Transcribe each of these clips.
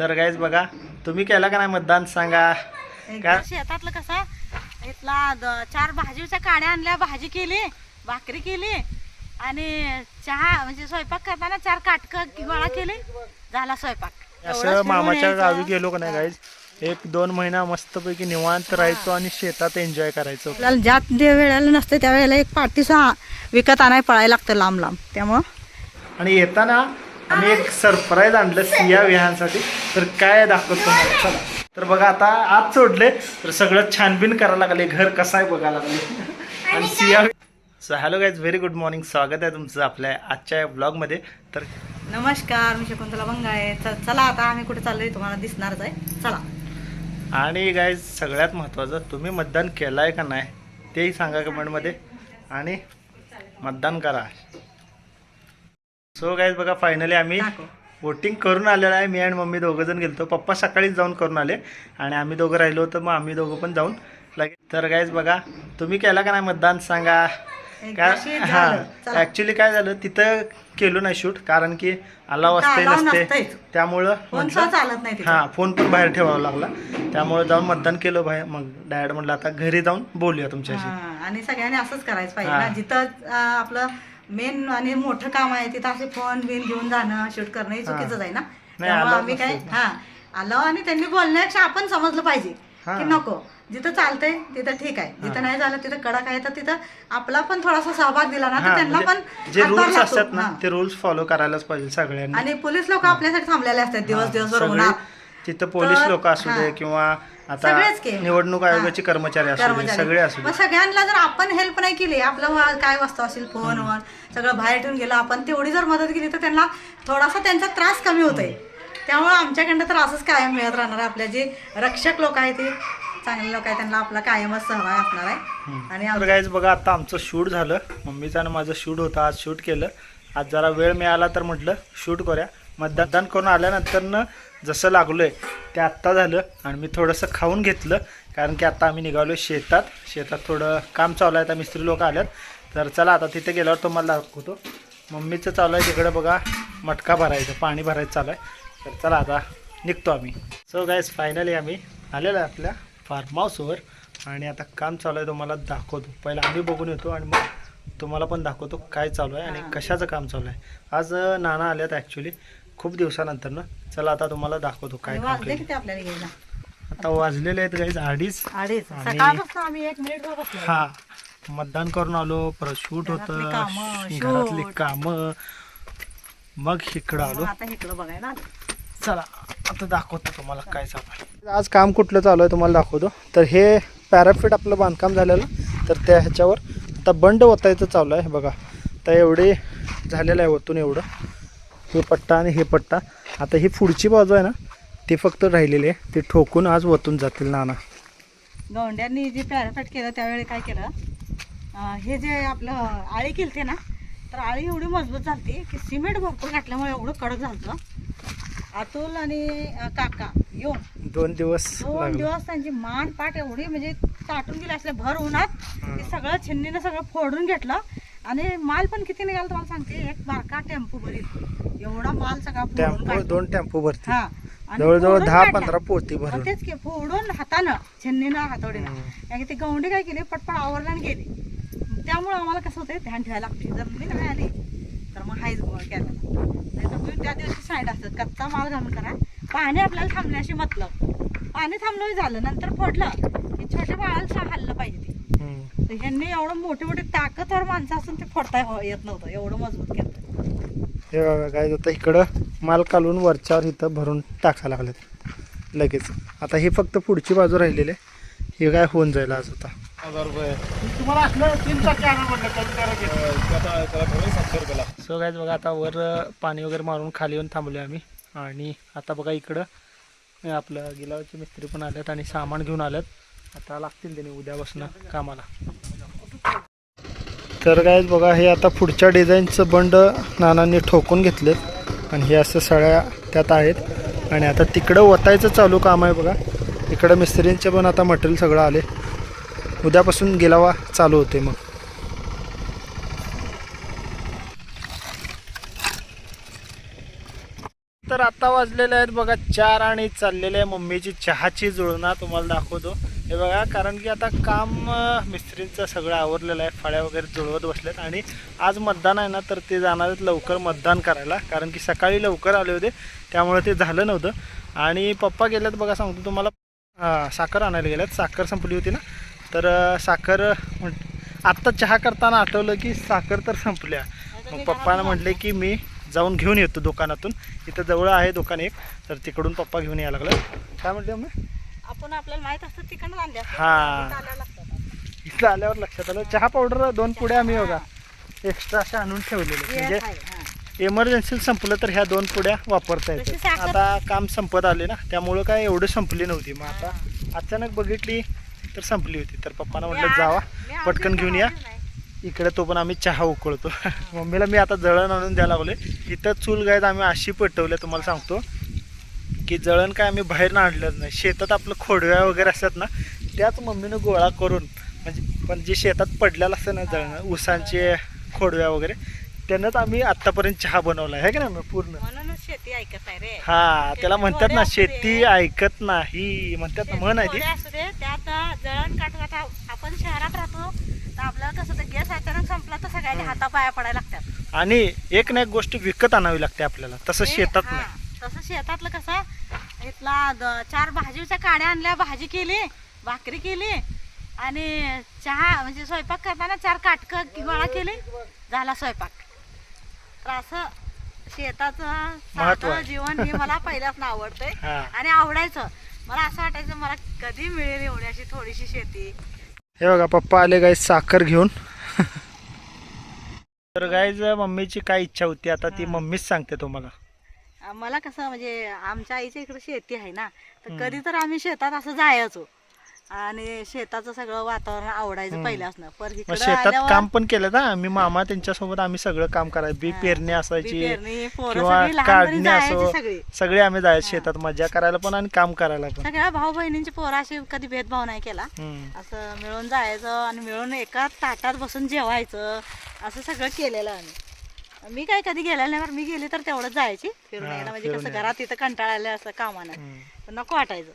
तर गाईज बघा तुम्ही केला का नाही मतदान सांगा. शेतातलं कसं इथला द- चार भाजीच्या काड्या आणल्या भाजी केली भाकरी केली आणि चहा म्हणजे स्वयंपाक करताना चार काटक गोळा केली झाला स्वयंपाक. एवढंच असं फिरून मामाच्या यायचं. गावी गेलो का नाही गाईज एक दोन महिना मस्तपैकी निवांत राहायचो आणि शेतात एन्जॉय करायचो. आपल्याला ज्या जे वेळेला नसते त्या वेळेला एक पाठीसा विकत आणाय पळायला लागतं लांब लांब. त्यामुळं आणि येताना आम्ही एक सरप्राईज आणलं सिया विहांसाठी तर काय दाखवतो तुम्हाला. चला. तर बघा आता आज सोडले. तर सगळं छानबीन करायला लागले. घर कसं आहे बघायला लागले. आणि Siya so hello guys very good morning स्वागत आहे तुमचं आपल्या आजच्या ब्लॉगमध्ये तर नमस्कार. मी शकुंतला बंगाळे. तर चला आता आम्ही कुठे चाललोय तुम्हाला दिसणारच आहे. चला. आणि गाईज सगळ्यात महत्त्वाचं तुम्ही मतदान केलं आहे का नाही तेही सांगा कमेंटमध्ये आणि मतदान करा. सो गाईज बघा फायनली आम्ही. वोटिंग करून आलेलं आहे मी आणि मम्मी दोघं जण गेलतो पप्पा सकाळीच जाऊन करून आले आणि आम्ही दोघं राहिलो होतो मग आम्ही दोघं पण जाऊन लगेच तर गाईज बघा तुम्ही केला का नाही मतदान सांगा काय. हां. ॲक्च्युली काय झालं तिथं केलो नाही शूट कारण की अलाव असते नसते. त्यामुळं. हां फोन पण बाहेर ठेवावा लागला त्यामुळे जाऊन मतदान केलं बाहेर मग डायरेक्ट म्हटलं आता घरी जाऊन बोलूया तुमच्याशी आणि सगळ्यांनी असंच करायचं पाहिजे जिथं आपलं मेन आणि मोठं काम आहे तिथं असे फोन बिन घेऊन जाणं शूट करणं हे चुकीचंच आहे ना? त्यामुळे आम्ही काय हा आलो आणि त्यांनी बोलण्यापेक्षा आपण समजलं पाहिजे. की नको जिथं चालतंय तिथं ठीक आहे जिथं नाही झालं तिथं कडक आहे तर तिथं आपला पण थोडासा सहभाग दिला ना तर त्यांना पण म्हणजे जे हातभार रूल्स. असतात ना. ते रूल्स फॉलो करायलाच पाहिजे सगळ्यांनी. आणि पोलीस लोक आपल्यासाठी थांबलेले असतात दिवस दिवसभर उन्हात तिथं पोलीस तर- लोक असू दे हां. किंवा आता सगळेच की. निवडणूक आयोगाचे कर्मचारी असू दे कर्मचारी. सगळे असू मग दे सगळ्यांना जर आपण हेल्प नाही केली आपलं वा- काय वस्तू असेल फोनवर सगळं बाहेर ठेवून गेलं आपण तेवढी जर मदत केली तर त्यांना थोडासा त्यांचा त्रास कमी होतोय. त्यामुळे आमच्याकडनं तर असंच कायम मिळत राहणार आहे. आपल्या जे रक्षक लोक आहेत ते चांगले लोक आहेत त्यांना आपला कायमच सहभाग असणार आहे. आणि तर आम- गाईज बघा आता आमचं शूट झालं. मम्मीचं आणि माझं शूट होतं आज शूट केलं. आज जरा वेळ मिळाला तर म्हटलं शूट करूया. मतदान करून आल्यानंतर जसं जसं लागलोय ते आत्ता झालं आणि मी थोडंसं खाऊन घेतलं. कारण की आता आम्ही निघालो शेतात. शेतात थोडं काम चालू आहे आता मिस्त्री लोक आल्यात. तर चला आता तिथे गेल्यावर तुम्हाला दाखवतो. मम्मीचं चालू आहे तिकडं बघा मटका भरायचं पाणी भरायचं चालू आहे. तर चला आता निघतो आम्ही. सो गायस फायनली आम्ही आलेलो आहे आपल्या फार्म हाऊसवर आणि आता काम चालू आहे तुम्हाला दाखवतो. पहिला आम्ही बघून येतो आणि मग तुम्हाला पण दाखवतो काय चालू आहे आणि कशाचं काम चालू आहे. आज नाना आल्यात ॲक्च्युली खूप दिवसानंतर ना चला आता तुम्हाला दाखवतो काय काम वाजले केलं किती आपल्याला घ्यायला? आता वाजलेले आहेत गाईज अडीच. अडीच. आणि- सकाळपासून आम्ही एक मिनिट बसलो हा मतदान करून आलो परत शूट घरातली होतं कामं, घरातली shoot. कामं. मग इकडं आलो. आता इकडं बघायला आलो. चला आता दाखवतो तुम्हाला काय चालू आहे. आज काम कुठलं चालू आहे तुम्हाला दाखवतो. तर हे पॅराफिट आपलं बांधकाम झालेलं. तर त्या ह्याच्यावर आता बंड ओतायचं चालू आहे बघा. तर एवढे झालेलं आहे ओतून एवढं. हे पट्टा आणि हे पट्टा. आता ही पुढची बाजू आहे ना ती फक्त राहिलेली आहे. ती ठोकून आज ओतून जातील नाना. गवंड्यांनी जे पॅराफेट केलं त्यावेळी काय केलं? अं, हे जे आपलं आळी केलते ना तर आळी एवढी मजबूत झालती की सिमेंट भरपूर घातल्यामुळे एवढं कडक झालं अतुल आणि अं, काका यो दोन दिवस दोन लागले. दिवस त्यांची मान पाठ एवढी म्हणजे ताटून गेली असल्या भर उन्हात ते सगळं छिन्नीनं सगळं फोडून घेतलं. आणि माल पण किती निघाला तुम्हाला सांगते? एक बारका टेम्पो भरीत. एवढा माल सगळा फोडून टेम्पो काढला. दोन टेम्पो भरतील हा. आणि जवळजवळ फोडून दहा काढला. पंधरा पोती भरून. मग तेच की फोडून हातानं छन्नीनं हातोडीनं. कारण की ते गवंडी काय केली? पटपट आवरला आणि गेली. त्यामुळे आम्हाला कसं होतंय ध्यान ठेवायला लागते. जर मी नाही आली तर मग हायच गोळ केला. नाही तर तुम्ही त्या दिवशी साईड असतात कच्चा माल घालून करा. पाणी आपल्याला थांबण्याशी मतलब. पाणी थांबलं झालं नंतर फोडलं. की छोट्या बाळाला सा हल्लं पाहिजे ते. तर ह्यांनी एवढं मोठे मोठे ताकदवर माणसं असून ते फोडता हो- येत नव्हतं. एवढं मजबूत केलं हे बघा काय होतं इकडं माल काढून वरच्यावर इथं भरून टाकायला लागलेत. लगेच. आता हे फक्त पुढची बाजू राहिलेली आहे. हे काय होऊन जाईल आज आता. तुम्हाला असलं तीन सो काय बघा आता वर पाणी वगैरे मारून खाली येऊन थांबलो आम्ही. आणि आता बघा इकडं आपलं गिलावाचे मिस्त्री पण आलेत आणि सामान घेऊन आलेत. आता लागतील त्यांनी उद्यापासून कामाला. तर काय बघा हे आता पुढच्या डिझाईनचं बंड नानांनी ठोकून घेतलेत. आणि हे असं सळ्या त्यात आहेत. आणि आता तिकडं ओतायचं चालू काम आहे बघा. इकडं मिस्त्रींचे पण आता मटेरियल सगळं आले. उद्यापासून गेलावा चालू होते मग. तर तर आता वाजलेले आहेत बघा चार आणि चाललेले आहे मम्मीची चहाची जुळणा. तुम्हाला दाखवतो. हे बघा कारण की आता काम मिस्त्रींचं सगळं आवरलेलं आहे फळ्या वगैरे जुळवत बसलेत आणि आज मतदान आहे ना तर ते जाणार आहेत लवकर मतदान करायला कारण की सकाळी लवकर आले होते त्यामुळे ते झालं नव्हतं. आणि पप्पा गेलेत बघा सांगतो तुम्हाला. साखर आणायला गेल्यात साखर संपली होती ना तर साखर म्हण आत्ता चहा करताना आठवलं की साखर तर संपल्या. मग पप्पानं म्हटले की मी जाऊन घेऊन येतो दुकानातून. इथं जवळ आहे दुकान एक तर तिकडून पप्पा घेऊन यायला लागलं. काय म्हटलं मग आपण आपल्याला माहीत असतं तिकडनं आणले असते. हा. इथं आल्यावर लागतात. इथं आल्यावर लक्षात आलं चहा पावडर दोन पुढे आम्ही बघा एक्स्ट्रा अशा आणून ठेवलेले हे म्हणजे आहे, हा. इमर्जन्सी संपलं तर ह्या दोन पुड्या वापरता तशी येतात साखर- आता काम संपत आले ना त्यामुळं काय एवढं संपली नव्हती मग आता अचानक बघितली तर संपली होती तर पप्पानं म्हटलं जावा मी पटकन घेऊन या नाही. इकडे तो पण आम्ही चहा उकळतो मम्मीला मी आता जळण आणून द्यायला लागलोय इथं चूल गायत आम्ही अशी पेटवल्या तुम्हाला सांगतो की जळण काय आम्ही बाहेर आणलंच नाही. शेतात आपलं खोडव्या वगैरे असतात ना त्याच मम्मीनं गोळा करून म्हणजे पण जे शेतात पडलेलं असतं ना जळण ऊसांचे खोडव्या वगैरे त्यानंच आम्ही आत्तापर्यंत चहा बनवला आहे का नाही पूर्ण. शेती ऐकत रे. हा त्याला म्हणतात ना. शेती ऐकत नाही. म्हणतात ना म्हण आहे ती. त्यात जळण आपण शहरात राहतो आपल्याला कसं गॅस अचानक संपला तर सगळ्यांनी हातापाया पडायला लागतात. आणि एक ना एक गोष्ट विकत आणावी लागते आपल्याला तसं शेतात नाही. तसं शेतातलं कसं इथला चार भाजीच्या काड्या आणल्या भाजी केली भाकरी केली आणि चहा म्हणजे स्वयंपाक करताना चार काटक गोळा केले झाला स्वयंपाक. तर असं शेताचं साधं. जीवन हे मला पहिल्यापासून आवडतंय आणि आवडायचं. मला असं वाटायचं मला कधी मिळेल एवढी अशी थोडीशी शेती. हे बघा पप्पा आले गाय साखर घेऊन. तर गायज मम्मीची काय इच्छा होती आता ती. मम्मीच सांगते तुम्हाला. मला कसं म्हणजे आमच्या आईच्या इकडे शेती आहे ना तर. कधी तर आम्ही शेतात असं जायचो. आणि शेताचं सगळं वातावरण आवडायचं. पहिल्यापासून पर मग इकडं शेतात आल्यावर काम पण केलं ना? मी मामा त्यांच्यासोबत आम्ही सगळं काम करायचं. बी. पेरणी बी असायची पेरणी, पोरं किंवा सगळी लहानपणी काढणी जायची असो. सगळी. सगळे आम्ही जायचं. शेतात. मजा करायला पण आणि काम करायला पण. सगळ्या भाऊ बहिणींची पोरं अशी कधी भेदभाव नाही केला. हम्म. असं मिळून जायचं आणि मिळून एका ताटात बसून जेवायचं. असं सगळं केलेलं आम्ही. मी काय कधी गेलेलं नाही बरं. मी गेली तर तेवढंच जायची फिरून हा, यायला. म्हणजे फिरून कसं यायला. घरात इथं कंटाळायला असं कामानं. नको वाटायचं.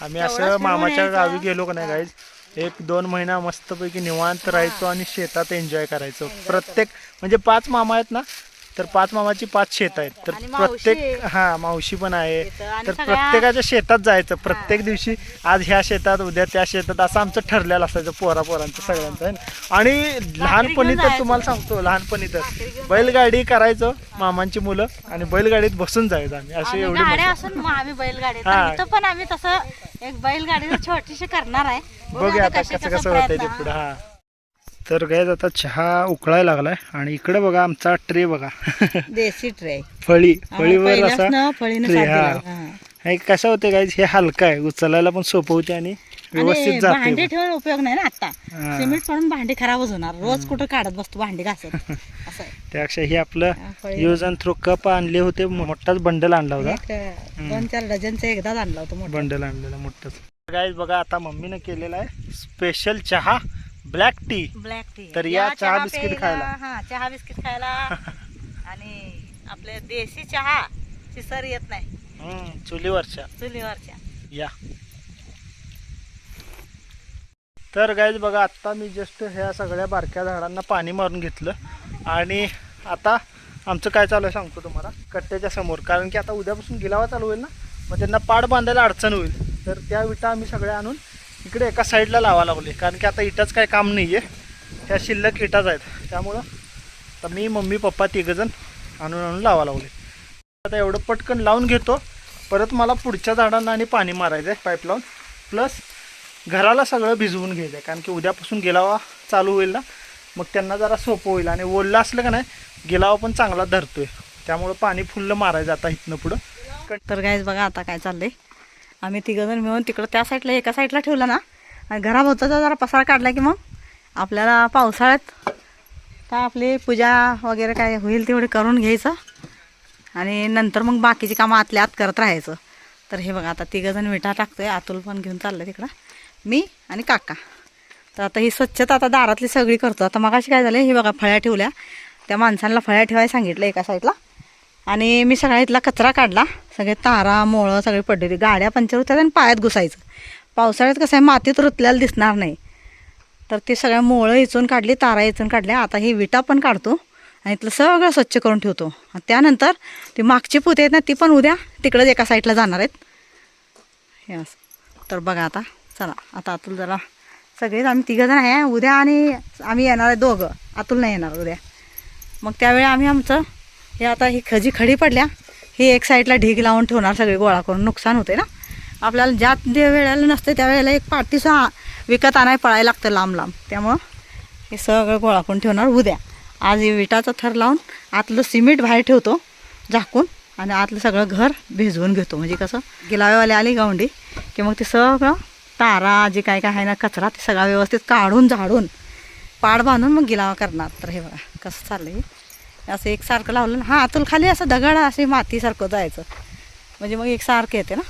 आम्ही असं फिरून मामाच्या यायचं. गावी गेलो का नाही हा. गाईज एक दोन महिना मस्तपैकी निवांत राहायचो आणि शेतात एन्जॉय करायचो. प्रत्येक म्हणजे पाच मामा आहेत ना तर पाच मामाची पाच शेत आहेत. तर आणि मावशी. प्रत्येक हा मावशी पण आहे. आणि तर सगळ्या- प्रत्येकाच्या शेतात जायचं. प्रत्येक दिवशी आज ह्या शेतात उद्या त्या शेतात असं आमचं ठरलेलं असायचं पोरा पोरांचं सगळ्यांचं आहे ना. आणि लहानपणी तर. तुम्हाला सांगतो लहानपणी तर बैलगाडी करायचं मामांची मुलं आणि बैलगाडीत बसून जायचं आम्ही. अशी आम्ही एवढी गाड्या मजा. असून मग आम्ही बैलगाडी हा. तर इथं पण आम्ही तसं एक बैलगाडी छोटीशी करणार आहे. बघूया आता कशी- कसं कसं होतंय ते पुढं. हा. तर काय आता चहा उकळायला लागलाय. आणि इकडे बघा आमचा ट्रे बघा. देशी ट्रे. फळी. फळीवर असा ट्रे हा. कसं होते काय हे हलका आहे. उचलायला पण सोपं होते आणि व्यवस्थित भांडी ठेवून उपयोग नाही ना आता. सिमेंट पडून भांडी खराबच होणार. रोज कुठं काढत बसतो भांडी घासत. असं. त्यापेक्षा हे आपलं. यूज अँड थ्रो कप आणले होते. मोठाच बंडल आणला होता. दोन चार डझनचं एकदाच आणलं होतं बंडल आणलेला मोठाच. गाईज बघा आता मम्मीनं केलेला आहे स्पेशल चहा. ब्लॅक टी ब्लॅक टी तर या चहा बिस्किट खायला. हा चहा बिस्किट खायला. आणि आपले देशी चहा ची सर येत नाही. चुलीवरच्या. चुलीवरच्या. या. तर गाईज बघा आत्ता मी जस्ट ह्या सगळ्या बारक्या झाडांना पाणी मारून घेतलं. आणि आता आमचं काय चालू आहे सांगतो तुम्हाला? कट्ट्याच्या समोर. कारण की आता उद्यापासून गिलावा चालू होईल ना? मग त्यांना पाड बांधायला अडचण होईल. तर त्या विटा आम्ही सगळ्या आणून इकडे एका साईडला लावा लागले कारण की आता इटाच काय काम नाही आहे ह्या शिल्लक इटाच आहेत. त्यामुळं आता मी मम्मी पप्पा तिघंजण आणून आणून लावा लागले आता एवढं पटकन लावून घेतो. परत मला पुढच्या झाडांना आणि पाणी मारायचं आहे पाईप लावून. प्लस घराला सगळं भिजवून घ्यायचं आहे कारण की उद्यापासून गेलावा चालू होईल ना. मग त्यांना जरा सोपं होईल. आणि ओललं असलं का नाही गेलावा पण चांगला धरतोय. त्यामुळं पाणी फुल्ल मारायचं आता इथनं पुढं. तर गायच बघा आता काय चाललंय. आम्ही तिघंजण मिळून तिकडं त्या साईडला एका साईडला ठेवलं ना. आणि घराभोवताचा जरा पसार काढला की मग आपल्याला पावसाळ्यात काय आपली पूजा वगैरे काय होईल तेवढे करून घ्यायचं. आणि नंतर मग बाकीची कामं आतल्या आत करत राहायचं. तर हे बघा आता तिघंजण विटा टाकतोय आतुल पण घेऊन चाललं तिकडं. मी आणि काका. तर आता ही स्वच्छता आता दारातली सगळी करतो. आता मगाशी काय झालं हे बघा फळ्या ठेवल्या. त्या माणसांना फळ्या ठेवायला सांगितलं एका साईडला. आणि मी सगळा इथला कचरा काढला. सगळे तारा मोळं सगळे पडलेली. गाड्या पंचर होत्या आणि पायात घुसायचं. पावसाळ्यात कसं आहे मातीत रुतल्याला दिसणार नाही. तर ते सगळ्या मोळं इचून काढली तारा इचून काढल्या. आता ही विटा पण काढतो आणि इथलं सगळं स्वच्छ करून ठेवतो. आणि त्यानंतर ती मागची पोते आहेत ना ती पण उद्या तिकडंच एका साईडला जाणार आहेत. हे असं. तर बघा आता. चला आता अतुल जरा सगळेच आम्ही तिघंजण आहे. उद्या आणि आम्ही येणार आहे दोघं. अतुल नाही येणार उद्या. मग त्यावेळी आम्ही आमचं हे आता ही खजी खडी पडल्या ही एक साईडला ढीग लावून ठेवणार सगळे गोळा करून नुकसान होते ना. आपल्याला ज्या जे वेळेला नसते त्यावेळेला एक पाठीसा विकत आणाय पळायला लागतं लांब लांब. त्यामुळं हे सगळं गोळा करून ठेवणार उद्या. आज विटाचा थर लावून आतलं सिमेंट बाहेर ठेवतो झाकून आणि आतलं सगळं घर भिजवून घेतो. म्हणजे कसं गिलावेवाले आली गावंडी की मग ते सगळं तारा जे काय काय आहे ना कचरा ते सगळा व्यवस्थित काढून झाडून पाड बांधून मग गिलावा करणार. तर हे बघा कसं चाललं आहे असं एकसारखं लावलं ना हां आतून खाली असं दगड असे मातीसारखं जायचं. म्हणजे मग एकसारखं येते ना.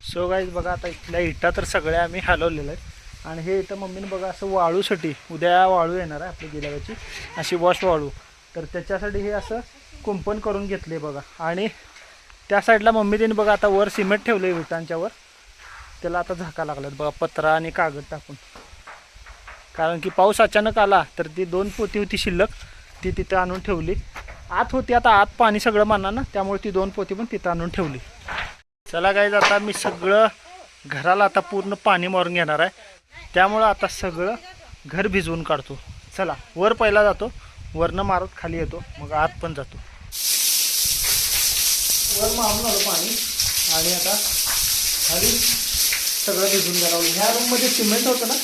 सो गाईज बघा आता इथल्या इटा तर सगळ्या आम्ही हलवलेल्या आहेत. आणि हे इथं मम्मीने बघा असं वाळूसाठी उद्या वाळू येणार आहे आपल्या गिलाव्याची अशी वॉश वाळू. तर त्याच्यासाठी हे असं कुंपण करून घेतले बघा. आणि त्या साईडला मम्मी तिने बघा आता वर सिमेंट ठेवलं आहे विटांच्यावर त्याला आता झाका लागलात बघा पत्रा आणि कागद टाकून. कारण की पाऊस अचानक आला तर ती दोन पोती होती शिल्लक. ती तिथं आणून ठेवली. आत होती आता आत पाणी सगळं मानणार ना त्यामुळे ती दोन पोती पण तिथं आणून ठेवली. चला काय आता मी सगळं घराला आता पूर्ण पाणी मारून घेणार आहे. त्यामुळं आता सगळं घर भिजवून काढतो. चला वर पहिला जातो. वरनं मारत खाली येतो. मग आत पण जातो. वर मारून आलो पाणी. आणि आता खाली सगळं भिजून घालावलं ह्या रूममध्ये सिमेंट होतं ना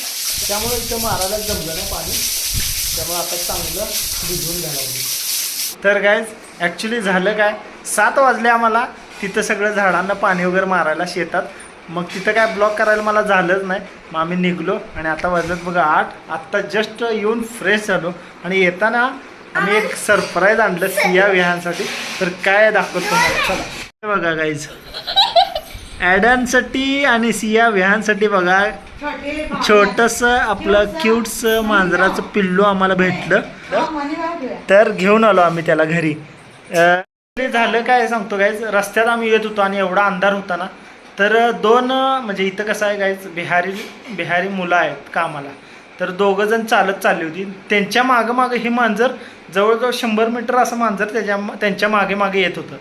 त्यामुळे इथं मारायला जमलं ना पाणी. त्यामुळे आता चांगलं भिजवून घालावं तर काय ॲक्च्युली झालं काय? सात वाजले आम्हाला. तिथं सगळं झाडांना पाणी वगैरे मारायला शेतात. मग तिथं काय ब्लॉक करायला मला झालंच नाही. मग आम्ही निघलो आणि आता वाजत बघा आठ. आत्ता जस्ट येऊन फ्रेश झालो. आणि येताना आम्ही एक सरप्राईज आणलं सिया विहांसाठी तर काय दाखवतो चला. बघा गाईज ॲडनसाठी आणि सिया विहांसाठी बघा. छोटस आपलं क्यूट्स मांजराचं पिल्लू आम्हाला भेटलं. तर घेऊन आलो आम्ही त्याला घरी. ते झालं काय सांगतो गाईज रस्त्यात आम्ही येत होतो आणि एवढा अंधार होता ना तर दोन म्हणजे इथं कसं आहे गाईज बिहारी बिहारी मुलं आहेत कामाला. तर दोघं जण चालत चालली होती. त्यांच्या मागं मागं ही मांजर जवळजवळ शंभर मीटर असं मांजर त्याच्या त्यांच्या मागे मागे येत होतं.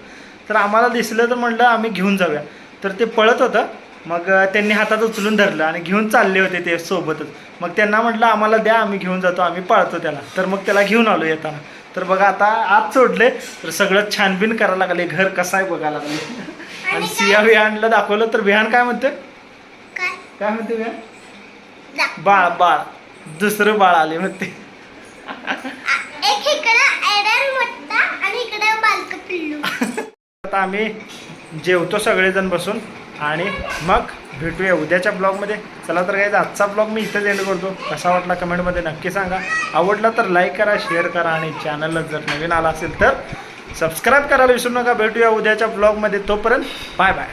तर आम्हाला दिसलं तर म्हणलं आम्ही घेऊन जाऊया. तर ते पळत होतं. मग त्यांनी हातात उचलून धरलं आणि घेऊन चालले होते ते सोबतच. मग त्यांना म्हटलं आम्हाला द्या आम्ही घेऊन जातो आम्ही पाळतो त्याला. तर मग त्याला घेऊन आलो येताना. तर बघा आता आत सोडले तर सगळं छानबीन करायला लागले घर कसं आहे बघायला लागले. आणि सिया विहानला दाखवलं तर विहान काय म्हणते काय? म्हणते विहान? बाळ बाळ. दुसरं बाळ आले म्हणते. आता आम्ही जेवतो सगळेजण बसून. आणि मग भेटूया उद्याच्या ब्लॉगमध्ये. चला तर काय आजचा ब्लॉग मी इथंच एंड करतो. कसा वाटला कमेंटमध्ये नक्की सांगा. आवडला तर लाईक करा शेअर करा आणि चॅनलला जर नवीन आला असेल तर सबस्क्राईब करायला विसरू नका. भेटूया उद्याच्या ब्लॉगमध्ये. तोपर्यंत बाय बाय